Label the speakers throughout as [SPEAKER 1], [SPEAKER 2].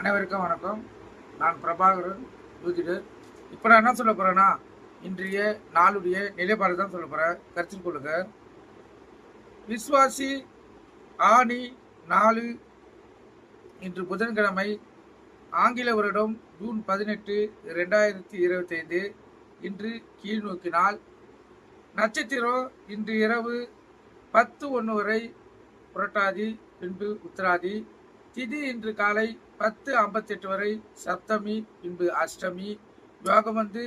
[SPEAKER 1] அனைவருக்கும் வணக்கம். நான் பிரபாகரன் ஜோதிடர். இப்போ நான் என்ன சொல்ல போகிறேன்னா இன்றைய நாளுடைய நிலைப்பாடு தான் சொல்ல போகிறேன் கருத்தில் கொள்ளுங்க. விஸ்வாசி ஆணி நாலு இன்று புதன்கிழமை ஆங்கில வருடம் ஜூன் பதினெட்டு ரெண்டாயிரத்தி இருபத்தைந்து. இன்று கீழ்நோக்கி நாள். நட்சத்திரம் இன்று இரவு பத்து ஒன்று வரை புரட்டாதி பின்பு உத்திராதி. திதி இன்று காலை பத்து ஐம்பத்தெட்டு வரை சப்தமி பின்பு அஷ்டமி. யோகம் வந்து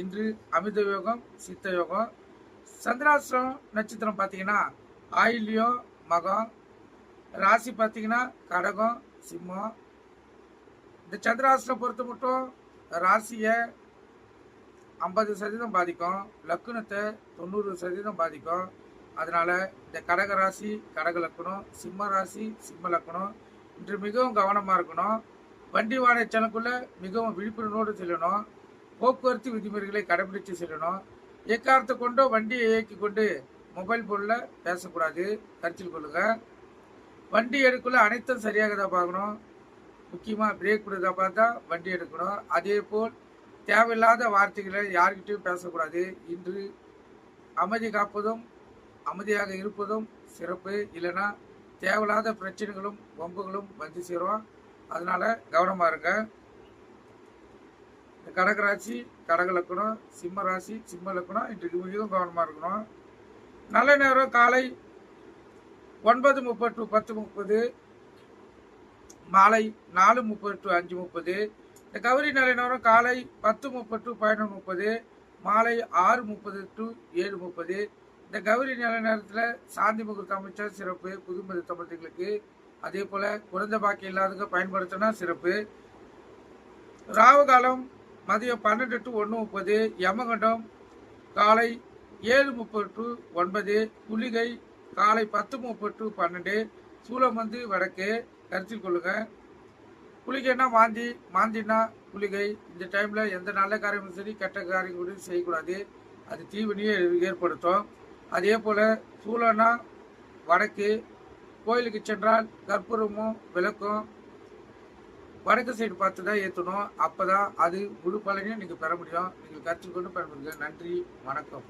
[SPEAKER 1] இன்று அமிர்த யோகம் சித்த யோகம். சந்திராசிரம் நட்சத்திரம் பார்த்தீங்கன்னா ஆயில்யம் மகம். ராசி பார்த்தீங்கன்னா கடகம் சிம்மம். இந்த சந்திராசிரம் பொறுத்த மட்டும் ராசியை ஐம்பது சதவீதம் பாதிக்கும். லக்குனத்தை தொண்ணூறு சதவீதம் பாதிக்கும். அதனால இந்த கடக ராசி கடக லக்கணம் சிம்ம ராசி சிம்ம லக்கணம் இன்று மிகவும் கவனமாக இருக்கணும். வண்டி வாடகை மிகவும் விழிப்புணர்வோடு செல்லணும். போக்குவரத்து விதிமுறைகளை கடைபிடித்து செல்லணும். எக்காரத்தை கொண்டோ வண்டியை இயக்கி கொண்டு மொபைல் ஃபோனில் பேசக்கூடாது. கருத்தில் கொள்ளுங்கள் வண்டி எடுக்கல அனைத்தும் சரியாக தான் பார்க்கணும். முக்கியமாக பிரேக் கொடுத்தா பார்த்தா வண்டி எடுக்கணும். அதே போல் தேவையில்லாத வார்த்தைகளை யார்கிட்டையும் பேசக்கூடாது. இன்று அமைதி காப்பதும் அமைதியாக இருப்பதும் சிறப்பு. இல்லைன்னா தேவையில்லாத பிரச்சனைகளும் வம்புகளும் வந்து சேரும். அதனால கவனமாக இருங்க. இந்த கடக கடக லக்கணம் சிம்ம ராசி சிம்ம லக்கணம் இன்றைக்கு மிகவும் கவனமாக இருக்கணும். நல்ல நேரம் காலை ஒன்பது முப்பது டு பத்து முப்பது மாலை நாலு முப்பது டு அஞ்சு முப்பது இந்த கௌரி நல்ல நேரம் காலை பத்து முப்பது டு பதினொன்று முப்பது மாலை ஆறு முப்பது டு ஏழு முப்பது இந்த கௌரி நல்ல நேரத்தில் சாந்தி முகூர்த்த அமைச்சர் சிறப்பு புதுமதி தம்பதிகளுக்கு அதே போல் குறைந்த பாக்கி இல்லாதவங்க பயன்படுத்தினா சிறப்பு. ராவுகாலம் மதியம் பன்னெண்டு டு ஒன்று முப்பது யமகண்டம் காலை ஏழு முப்பது டு ஒன்பது குளிகை காலை பத்து முப்பது டு பன்னெண்டு சூளம் வந்து வடக்கு கருத்தில் கொள்ளுங்க. குளிகைன்னா மாந்தி மாந்தினா குளிகை இந்த டைமில் எந்த நல்ல காரியமும் சரி கெட்ட காரியங்களும் செய்யக்கூடாது. அது தீவினையை ஏற்படுத்தும். அதே போல் சூழனா வடக்கு கோயிலுக்கு சென்றால் கற்பூரமும் விளக்கும். வடக்கு சைடு பார்த்து தான் ஏற்றணும் அப்போ தான் அது முழு பலனையும் நீங்கள் பெற முடியும். நீங்கள் கற்றுக்கொண்டு பயன்படுங்க நன்றி. வணக்கம்.